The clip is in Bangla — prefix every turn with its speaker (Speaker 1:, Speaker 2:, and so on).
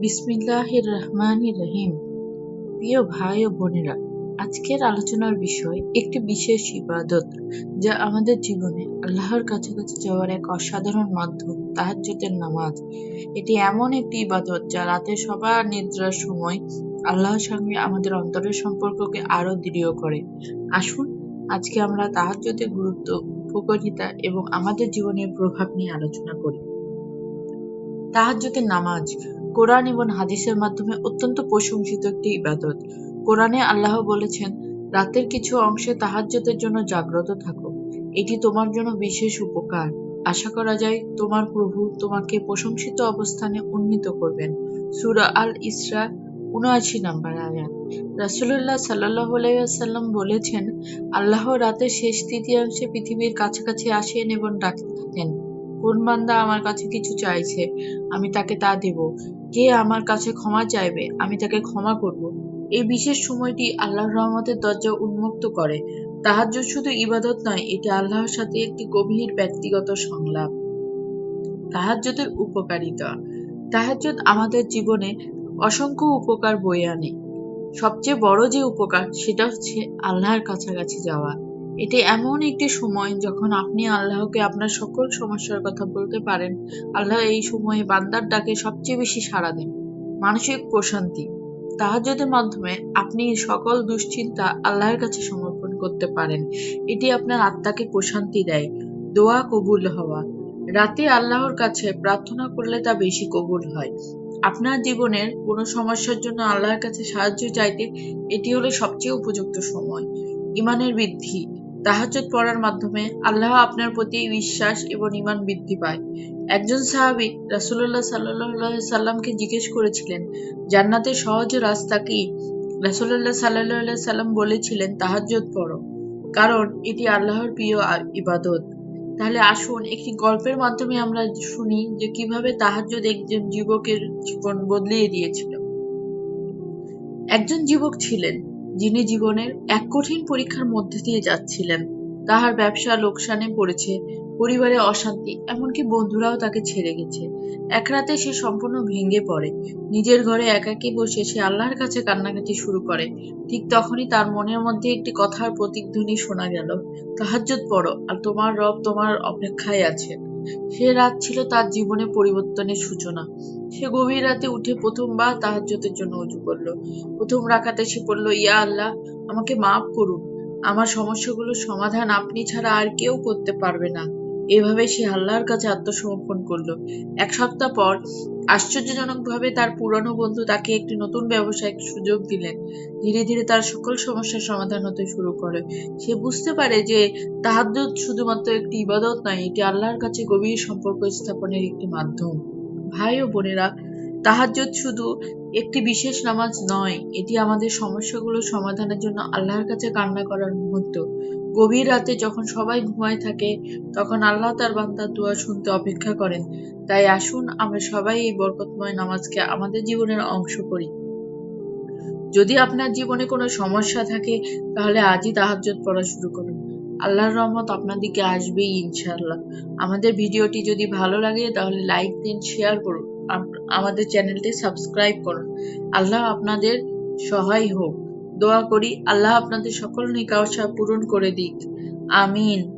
Speaker 1: বিসমিল্লাহির রহমানির রহিম। প্রিয় ভাই ও বোনেরা, আজকের আলোচনার বিষয় একটি বিশেষ ইবাদত যা আমাদের জীবনে আল্লাহর কাছাকাছি যাওয়ার এক অসাধারণ মাধ্যম নামাজ। এটি এমন একটি ইবাদত যা রাতে সবার নিদ্রার সময় আল্লাহর সঙ্গে আমাদের অন্তরের সম্পর্ককে আরও দৃঢ় করে। আসুন, আজকে আমরা তাহাজ্জুদের গুরুত্ব, উপকারিতা এবং আমাদের জীবনের প্রভাব নিয়ে আলোচনা করি। তাহাজ্জুদের নামাজ কোরআন এবং হাদিসের মাধ্যমে অত্যন্ত প্রশংসিত একটি ইবাদত। কোরআনে আল্লাহ বলেছেন, রাতের কিছু অংশে তাহাজ্জুদের জন্য জাগ্রত থাকো। এটি তোমার জন্য বিশেষ উপকার। আশা করা যায়, তোমার প্রভু তোমাকে প্রশংসিত অবস্থানে উন্নীত করবেন। সুরা আল ইসরা, উনআশি নাম্বার আয়াত। রাসূলুল্লাহ সাল্লাল্লাহু আলাইহি ওয়াসাল্লাম বলেছেন, আল্লাহ রাতের শেষ তৃতীয়াংশে পৃথিবীর কাছাকাছি আসেন এবং ডাকতে থাকেন কোন বান্দা আমার কাছে কিছু চাইছে, আমি তাকে তা দেব। কে আমার কাছে ক্ষমা চাইবে, আমি তাকে ক্ষমা করব। এই বিশেষ সময়টি আল্লাহর রহমতের দরজা উন্মুক্ত করে। তাহাজ্জুদ শুধু ইবাদত নয়, এটি আল্লাহর সাথে একটি গভীর ব্যক্তিগত সংলাপ। তাহাজ্জুদের উপকারিতা। তাহাজ্জুদ আমাদের জীবনে অসংখ্য উপকার বয়ে আনে। সবচেয়ে বড় যে উপকার, সেটা হচ্ছে আল্লাহর কাছাকাছি যাওয়া। এটি এমন একটি সময় যখন আপনি আল্লাহকে আপনার সকল সমস্যার কথা বলতে পারেন। আল্লাহ এই সময়ে বান্দার ডাকে সবচেয়ে বেশি সাড়া দেন। মানসিক প্রশান্তি। তাহাজ্জুদের মাধ্যমে আপনি সকল দুশ্চিন্তা আল্লাহর কাছে সমর্পণ করতে পারেন। এটি আপনার আত্মাকে প্রশান্তি দেয়। দোয়া কবুল হওয়া। রাতে আল্লাহর কাছে প্রার্থনা করলে তা বেশি কবুল হয়। আপনার জীবনের কোনো সমস্যার জন্য আল্লাহর কাছে সাহায্য চাইতে এটি হলো সবচেয়ে উপযুক্ত সময়। ইমানের বৃদ্ধি। তাহাজ্জুদ পড়ার মাধ্যমে আল্লাহ আপনার প্রতি বিশ্বাস এবং ইমান বৃদ্ধি পায়। একজন সাহাবী রাসূলুল্লাহ সাল্লাল্লাহু সাল্লামকে জিজ্ঞেস করেছিলেন জান্নাতের সহজ রাস্তা কি? রাসূলুল্লাহ সাল্লাল্লাহু সাল্লাম বলেছিলেন, তাহাজ্জুদ পড়ো, কারণ এটি আল্লাহর প্রিয় ইবাদত। তাহলে আসুন, একটি গল্পের মাধ্যমে আমরা শুনি যে কীভাবে তাহাজ্জুদ একজন যুবকের জীবন বদলিয়ে দিয়েছিল। একজন যুবক ছিলেন যিনি জীবনের এক কঠিন পরীক্ষার মধ্যে দিয়ে যাচ্ছিলেন, তাহার ব্যবসা লোকসানে পড়েছে, পরিবারে অশান্তি, এমনকি বন্ধুরাও তাকে ছেড়ে গেছে। এক রাতে সে সম্পূর্ণ ভেঙে পড়ে। নিজের ঘরে একাকী বসে সে আল্লাহর কাছে কান্নাকাটি শুরু করে। ঠিক তখনই তার মনের মধ্যে একটি কথার প্রতিধ্বনি শোনা গেল। তাহাজ্জুদ পড়ো, আর তোমার রব তোমার অপেক্ষায় আছে সে রাত ছিল তার জীবনে পরিবর্তনের সূচনা। সে গভীর রাতে উঠে প্রথমবার তাহাজ্যতের জন্য উজু করল। প্রথম রাখাতে সে পড়ল ইয়া আল্লাহ, আমাকে মাফ করুন। আমার সমস্যাগুলোর সমাধান আপনি ছাড়া আর কেউ করতে পারবে না। এভাবে সে আল্লাহর কাছে আত্মসমর্পণ করল। এক সপ্তাহ পর আশ্চর্যজনকভাবে তার পুরনো বন্ধু তাকে একটি নতুন ব্যবসায়িক সুযোগ দিলেন। ধীরে ধীরে তার সকল সমস্যার সমাধান হতে শুরু করে। সে বুঝতে পারে যে তাহাজ্জুদ শুধুমাত্র একটি ইবাদত নয়, এটি আল্লাহর কাছে গভীর সম্পর্ক স্থাপনের একটি মাধ্যম। ভাই ও বোনেরা, তাহাজ্জুদ শুধু একটি বিশেষ নামাজ নয়, এটি আমাদের সমস্যাগুলো সমাধানের জন্য আল্লাহর কাছে কান্না করার মুহূর্ত। গভীর রাতে যখন সবাই ঘুমায় থাকে, তখন আল্লাহ তার বান্দার দোয়া শুনতে অপেক্ষা করেন। তাই আসুন, আমরা সবাই এই বরকতময় নামাজকে আমাদের জীবনের অংশ করি। যদি আপনার জীবনে কোনো সমস্যা থাকে, তাহলে আজই তাহাজ্জুদ পড়া শুরু করুন। আল্লাহর রহমত আপনার দিকে আসবেই ইনশাআল্লাহ। আমাদের ভিডিওটি যদি ভালো লাগে, তাহলে লাইক দিন, শেয়ার করুন। আমাদের চ্যানেলটি সাবস্ক্রাইব করুন। আল্লাহ আপনাদের সহায় হোক। দোয়া করি, আল্লাহ আপনাদের সকল নিকাশা পূরণ করে দিক। আমিন।